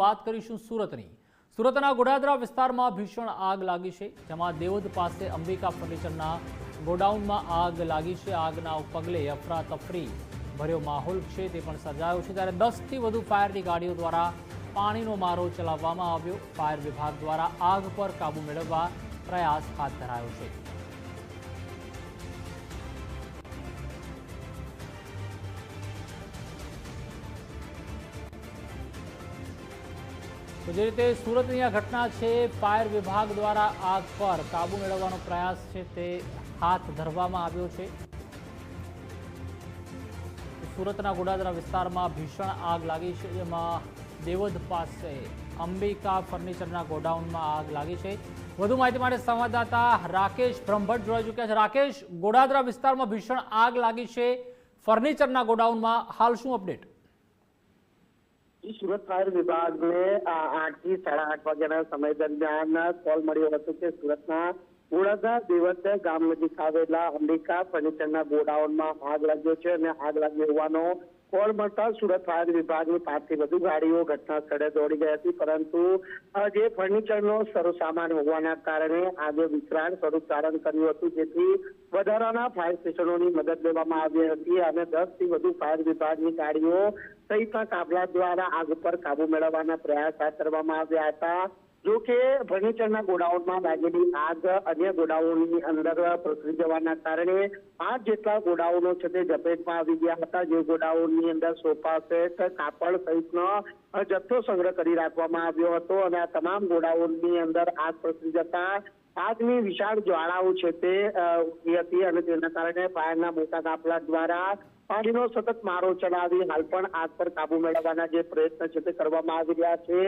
વાત કરીશું સુરતની. સુરતના ગોડાદરા વિસ્તારમાં ભીષણ આગ લાગી છે, જેમાં દેવોદ પાસે અંબિકા ફર્નિચરના ગોડાઉનમાં આગ લાગી છે. આગના પગલે અફરાતફરી ભર્યો માહોલ છે, તે પણ સર્જાયો છે. ત્યારે દસથી વધુ ફાયરની ગાડીઓ દ્વારા પાણીનો મારો ચલાવવામાં આવ્યો. ફાયર વિભાગ દ્વારા આગ પર કાબૂ મેળવવા પ્રયાસ હાથ ધરાયો છે. જે રીતે સુરતની આ ઘટના છે, ફાયર વિભાગ દ્વારા આગ પર કાબુ મેળવવાનો પ્રયાસ છે, તે હાથ ધરવામાં આવ્યો છે. સુરતના ગોડાદરા વિસ્તારમાં ભીષણ આગ લાગી છે, જેમાં દેવદ પાસે અંબિકા ફર્નિચરના ગોડાઉનમાં આગ લાગી છે. વધુ માહિતી માટે સંવાદદાતા રાકેશ બ્રહ્મભટ્ટ જોડાઈ ચૂક્યા છે. રાકેશ, ગોડાદરા વિસ્તારમાં ભીષણ આગ લાગી છે, ફર્નિચરના ગોડાઉનમાં. હાલ શું અપડેટ? સુરત ફાયર વિભાગને આઠ સાડા આઠ વાગ્યાના સમય દરમિયાન કોલ મળ્યો હતો કે સુરતના ગોળાદા દેવત ગામ નજીક આવેલા અંબિકા ફર્નિચરના ગોડાઉનમાં આગ લાગ્યો છે અને આગ લાગી હોવાનો કોલ મળતા સુરત ફાયર વિભાગની પાંચથી વધુ ગાડીઓ ઘટના સ્થળે દોડી ગઈ હતી, પરંતુ જે ફર્નિચરનો સરો સામાન હોવાના કારણે આગે વિકરાળ સ્વરૂપ ધારણ કર્યું હતું, જેથી વધારાના ફાયર સ્ટેશનોની મદદ લેવામાં આવી હતી અને દસથી વધુ ફાયર વિભાગની ગાડીઓ સહિતના કાફલા દ્વારા આગ ઉપર કાબુ મેળવવાના પ્રયાસ હાથ ધરવામાં આવ્યા હતા. જો કે ફર્નિચરના ગોડાઉનમાં લાગેલી આગ અન્ય ગોડાઉનની અંદર પ્રસરી જવાના કારણે આઠ જેટલા ગોડાઉનો છે તે ઝપેટમાં આવી ગયા હતા. જે ગોડાઉનની અંદર સોફા સેટ, કાપડ સહિતનો જથ્થો સંગ્રહ કરી રાખવામાં આવ્યો હતો અને આ તમામ ગોડાઉનની અંદર આગ પ્રસરી જતા આગની વિશાળ જ્વાળાઓ છે તે ઉઠી હતી અને તેના કારણે ફાયરના મોટા કાફલા દ્વારા પાણીનો સતત મારો ચલાવી હાલ પણ આગ પર કાબુ મેળવવાના જે પ્રયત્ન છે તે કરવામાં આવી રહ્યા છે.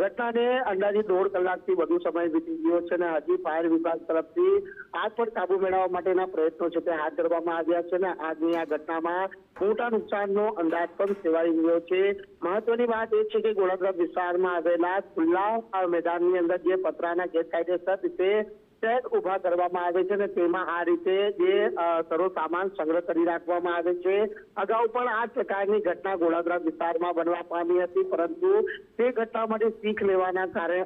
ઘટનાને અંદાજે દોઢ કલાકથી વધુ સમય વીતી ગયો છે અને હજી ફાયર વિભાગ તરફથી આગ પર કાબુ મેળવવા માટેના પ્રયત્નો છે તે હાથ ધરવામાં આવ્યા છે અને આજની આ ઘટનામાં મોટા નુકસાનનો અંદાજ પણ સેવાઈ રહ્યો છે. મહત્વની વાત એ છે કે ગોળાગ્રહ વિસ્તારમાં આવેલા ખુલ્લા મેદાનની અંદર જે પતરાના ગેરકાયદેસર રીતે શેડ ઊભા કરવામાં આવે છે અને તેમાં આ રીતે જે સરો સામાન સંગ્રહ કરી રાખવામાં આવે છે. અગાઉ પણ આ પ્રકારની ઘટના ગોળાદરા વિસ્તારમાં બનવા પામી હતી, પરંતુ તે ઘટના માટે શીખ લેવાના કારણે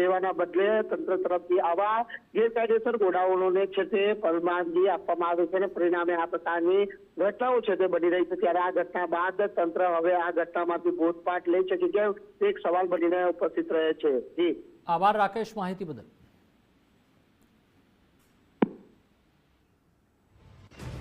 દેવાના બદલે તંત્ર તરફથી આવા ગેરકાયદેસર ગોડાઓને છે તે પરવાનગી આપવામાં આવે છે અને પરિણામે આ પ્રકારની ઘટનાઓ છે તે બની રહી છે. ત્યારે આ ઘટના બાદ તંત્ર હવે આ ઘટનામાંથી બોધપાઠ લે છે કે કેમ? એક સવાલ બનીને ઉપસ્થિત રહે છે. જી. આભાર, રાકેશ. માહિતી બદલ.